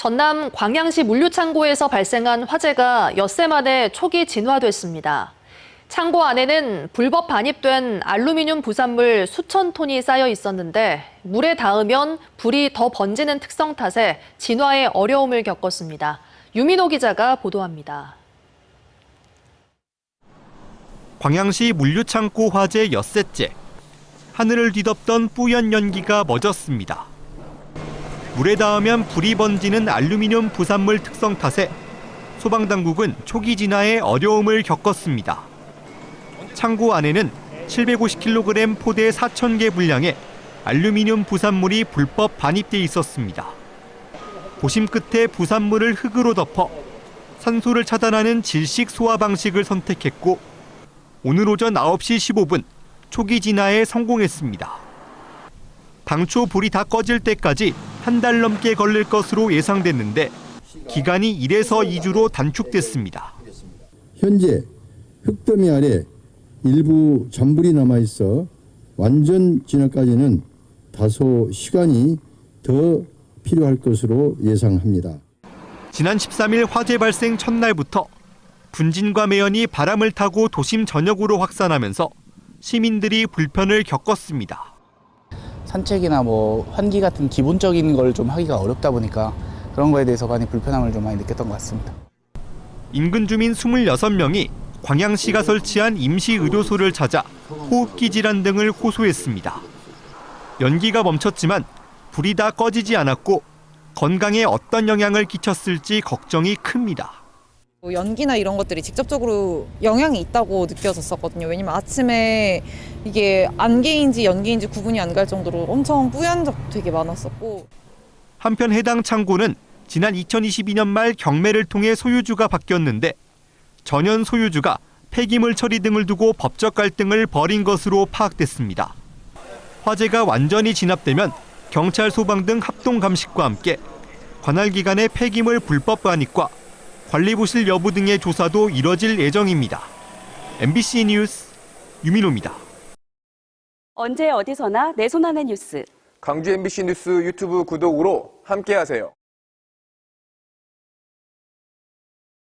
전남 광양시 물류창고에서 발생한 화재가 엿새 만에 초기 진화됐습니다. 창고 안에는 불법 반입된 알루미늄 부산물 수천 톤이 쌓여 있었는데 물에 닿으면 불이 더 번지는 특성 탓에 진화에 어려움을 겪었습니다. 유민호 기자가 보도합니다. 광양시 물류창고 화재 엿새째. 하늘을 뒤덮던 뿌연 연기가 멎었습니다. 물에 닿으면 불이 번지는 알루미늄 부산물 특성 탓에 소방당국은 초기 진화에 어려움을 겪었습니다. 창고 안에는 750kg 포대 4,000개 분량의 알루미늄 부산물이 불법 반입돼 있었습니다. 도심 끝에 부산물을 흙으로 덮어 산소를 차단하는 질식 소화 방식을 선택했고 오늘 오전 9시 15분 초기 진화에 성공했습니다. 당초 불이 다 꺼질 때까지 한 달 넘게 걸릴 것으로 예상됐는데 기간이 1에서 2주로 단축됐습니다. 현재 흙더미 아래 일부 잔불이 남아 있어 완전 진화까지는 다소 시간이 더 필요할 것으로 예상합니다. 지난 13일 화재 발생 첫날부터 분진과 매연이 바람을 타고 도심 전역으로 확산하면서 시민들이 불편을 겪었습니다. 산책이나 뭐 환기 같은 기본적인 걸 좀 하기가 어렵다 보니까 그런 거에 대해서 많이 불편함을 좀 많이 느꼈던 것 같습니다. 인근 주민 26명이 광양시가 설치한 임시 의료소를 찾아 호흡기 질환 등을 호소했습니다. 연기가 멈췄지만 불이 다 꺼지지 않았고 건강에 어떤 영향을 끼쳤을지 걱정이 큽니다. 뭐 연기나 이런 것들이 직접적으로 영향이 있다고 느껴졌었거든요. 왜냐면 아침에 이게 안개인지 연기인지 구분이 안 갈 정도로 엄청 뿌연 적 되게 많았었고 한편 해당 창고는 지난 2022년 말 경매를 통해 소유주가 바뀌었는데 전현 소유주가 폐기물 처리 등을 두고 법적 갈등을 벌인 것으로 파악됐습니다. 화재가 완전히 진압되면 경찰 소방 등 합동 감식과 함께 관할 기관의 폐기물 불법 반입과 관리 부실 여부 등의 조사도 이뤄질 예정입니다. MBC 뉴스 유민호입니다. 언제 어디서나 내 손 안의 뉴스. 광주 MBC 뉴스 유튜브 구독으로 함께하세요.